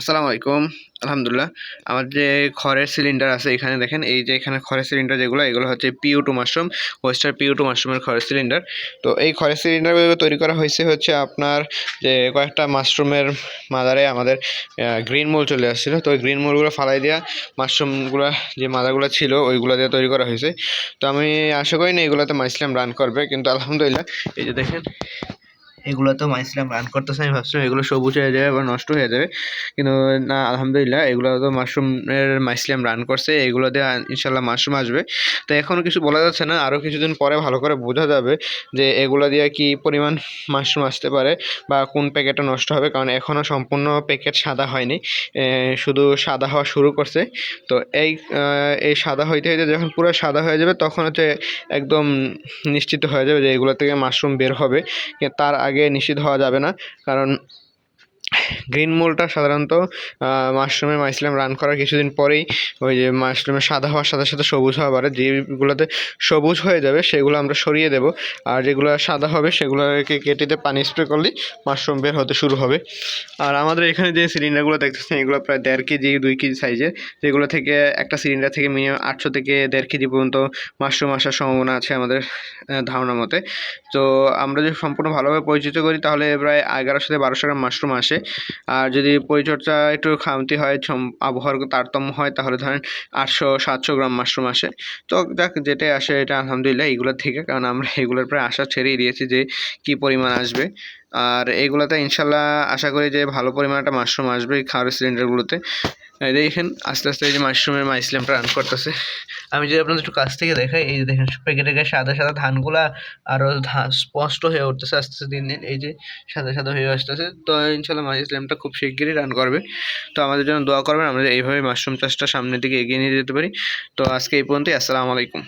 আসসালামু আলাইকুম। আলহামদুলিল্লাহ। আমার যে খড়ের সিলিন্ডার আছে এখানে দেখেন, এই যে এখানে খড়ের সিলিন্ডার যেগুলো, এগুলো হচ্ছে PU two mushroom oyster PU two মাশরুমের খড়ের সিলিন্ডার তো এই খড়ের সিলিন্ডারগুলো তৈরি করা হয়েছে হচ্ছে আপনার যে কয়েকটা মাশরুমের মাদারে আমাদের গ্রিন মোল চলে আসছিল। তো ওই গ্রিন মোলগুলো ফালাই দেওয়া মাশরুমগুলো যে মাদাগুলো ছিল, ওইগুলো দিয়ে তৈরি করা হয়েছে। তো আমি আশা করি না এগুলোতে মাইসলাম রান করবে, কিন্তু আলহামদুলিল্লাহ, এই যে দেখেন এগুলো তো মাইসলাম রান করতেছে, আমি ভাবছিলাম এগুলো সবুজ হয়ে যাবে বা নষ্ট হয়ে যাবে। কিন্তু না, আলহামদুলিল্লাহ, এগুলো তো মাশরুমের মাইসলাম রান করছে, এগুলো দিয়ে ইনশাল্লাহ মাশরুম আসবে। তো এখনও কিছু বলা যাচ্ছে না আরও কিছুদিন পরে ভালো করে বোঝা যাবে যে এগুলো দিয়ে কি পরিমাণ মাশরুম আসতে পারে বা কোন প্যাকেটটা নষ্ট হবে, কারণ এখনও সম্পূর্ণ প্যাকেট সাদা হয়নি। শুধু সাদা হওয়া শুরু করছে। তো এই এই সাদা হইতে হইতে যখন পুরো সাদা হয়ে যাবে, তখন হচ্ছে একদম নিশ্চিত হয়ে যাবে যে এগুলো থেকে মাশরুম বের হবে। তার আগে নিষিদ্ধ হওয়া যাবে না। কারণ গ্রিন মোলটা সাধারণত মাশরুমের মাইসলাম রান করার কিছুদিন পরেই ওই যে মাশরুমের সাদা হওয়ার সাথে সাথে সবুজ হওয়া পারে যেগুলোতে সবুজ হয়ে যাবে সেগুলো আমরা সরিয়ে দেব। আর যেগুলো সাদা হবে সেগুলোকে কেটে দিয়ে পানি স্প্রে করলেই মাশরুম বের হতে শুরু হবে। আর আমাদের এখানে যে সিলিন্ডারগুলো দেখতেছেন, এগুলো প্রায় দেড় কেজি, দুই কেজি সাইজের যেগুলো থেকে একটা সিলিন্ডার থেকে মিনিমাম আটশো থেকে দেড় কেজি পর্যন্ত মাশরুম আসার সম্ভাবনা আছে আমাদের ধারণা মতে। তো আমরা যদি সম্পূর্ণ ভালোভাবে পরিচিত করি, তাহলে প্রায় এগারোশো থেকে বারোশো গ্রাম মাশরুম আসে। আর যদি পরিচর্যা একটু খামতি হয় আবহাওয়ার তারতম্য হয়, তাহলে ধরেন আটশো, সাতশো গ্রাম মাশরুম আসে। তো দেখ, যেটাই আসে এটা আলহামদুলিল্লাহ এইগুলোর থেকে, কারণ আমরা এগুলোর প্রায় আশা ছেড়েই দিয়েছি যে কী পরিমাণ আসবে। আর এগুলোতে ইনশাল্লাহ আশা করি যে ভালো পরিমাণ একটা মাশরুম আসবে খাওয়ার সিলিন্ডারগুলোতে। দেখেন, আস্তে আস্তে এই যে মাশরুমের মাইসলামটা রান করতেছে। আমি যদি আপনাদের একটু কাছ থেকে দেখাই, এই যে দেখেন প্যাকেটে গায়ে সাদা সাদা ধানগুলা আরও স্পষ্ট হয়ে উঠতেছে আস্তে আস্তে দিন দিন। এই যে সাদা সাদা হয়ে আসতেছে। তো ইনশাল্লাহ মাইসলামটা খুব শিগগিরই রান করবে। তো আমাদের জন্য দোয়া করবেন, আমরা এইভাবে মাশরুম চাষটা সামনের দিকে এগিয়ে নিয়ে যেতে পারি। তো আজকে এই পর্যন্তই, আসসালামু আলাইকুম।